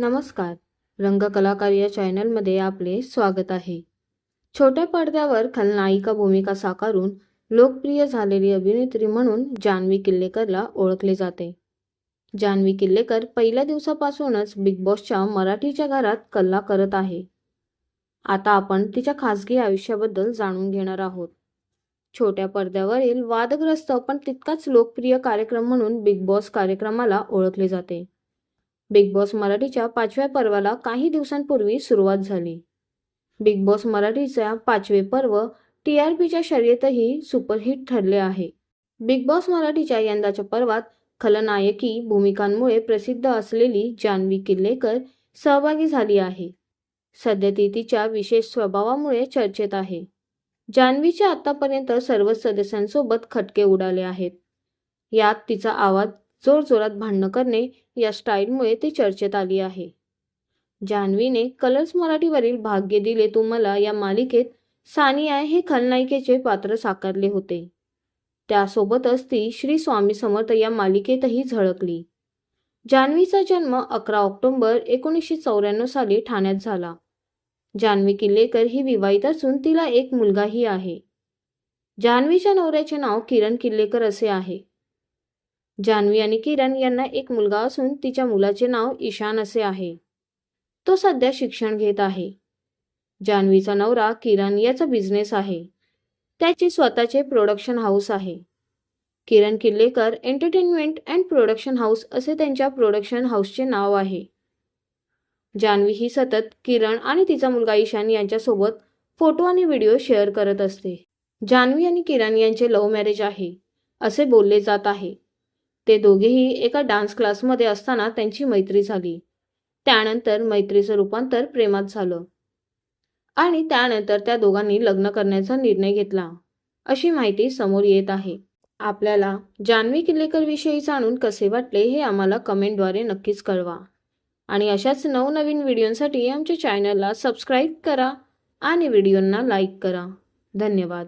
नमस्कार. रंगकलाकार या चॅनलमध्ये आपले स्वागत आहे. छोट्या पडद्यावर खलनायिका भूमिका साकारून लोकप्रिय झालेली अभिनेत्री म्हणून जान्हवी किल्लेकरला ओळखले जाते. जान्हवी किल्लेकर पहिल्या दिवसापासूनच बिग बॉसच्या मराठीच्या घरात कल्ला करत आहे. आता आपण तिच्या खासगी आयुष्याबद्दल जाणून घेणार आहोत. छोट्या पडद्यावरील वादग्रस्त पण तितकाच लोकप्रिय कार्यक्रम म्हणून बिग बॉस कार्यक्रमाला ओळखले जाते. बिग बॉस मराठीच्या पाचव्या पर्वाला काही दिवसांपूर्वी सुरुवात झाली. बिग बॉस मराठीच्या पाचवे पर्व टी आर पीच्या शर्यतही सुपरहिट ठरले आहे. बिग बॉस मराठीच्या यंदाच्या पर्वात खलनायकी भूमिकांमुळे प्रसिद्ध असलेली जान्हवी किल्लेकर सहभागी झाली आहे. सध्या ती तिच्या विशेष स्वभावामुळे चर्चेत आहे. जान्हवीच्या आतापर्यंत सर्वच सदस्यांसोबत खटके उडाले आहेत. यात तिचा आवाज जोरजोरात भांडणं करणे या स्टाईलमुळे ती चर्चेत आली आहे. जान्हवीने कलर्स मराठीवरील भाग्य दिले तुम्हाला या मालिकेत सानिया हे खलनायिकेचे पात्र साकारले होते. त्यासोबतच ती श्री स्वामी समर्थ या मालिकेतही झळकली. जान्हवीचा जन्म अकरा ऑक्टोबर एकोणीसशे चौऱ्याण्णव साली ठाण्यात झाला. जान्हवी किल्लेकर ही विवाहित असून तिला एक मुलगाही आहे. जान्हवीच्या नवऱ्याचे नाव किरण किल्लेकर असे आहे. जान्हवी आणि किरण यांना एक मुलगा असून तिच्या मुलाचे नाव ईशान असे आहे. तो सध्या शिक्षण घेत आहे. जान्हवीचा नवरा किरण याचा बिझनेस आहे. त्याचे स्वतःचे प्रोडक्शन हाऊस आहे. Kiran Killekar entertainment and production house असे त्यांच्या प्रोडक्शन हाऊसचे नाव आहे. जान्हवी ही सतत किरण आणि तिचा मुलगा ईशान यांच्यासोबत फोटो आणि व्हिडिओ शेअर करत असते. जान्हवी आणि किरण यांचे लव्ह मॅरेज आहे. असे बोलले जात आहे. ते दोघेही एका डान्स क्लासमध्ये असताना त्यांची मैत्री झाली. त्यानंतर मैत्रीचं रूपांतर प्रेमात झालं. आणि त्यानंतर त्या दोघांनी लग्न करण्याचा निर्णय घेतला. अशी माहिती समोर येत आहे. आपल्याला जान्हवी किल्लेकर विषयी जाणून कसे वाटले हे आम्हाला कमेंटद्वारे नक्कीच कळवा. आणि अशाच नवनवीन व्हिडिओंसाठी आमच्या चॅनलला सबस्क्राईब करा आणि व्हिडिओंना लाईक करा. धन्यवाद.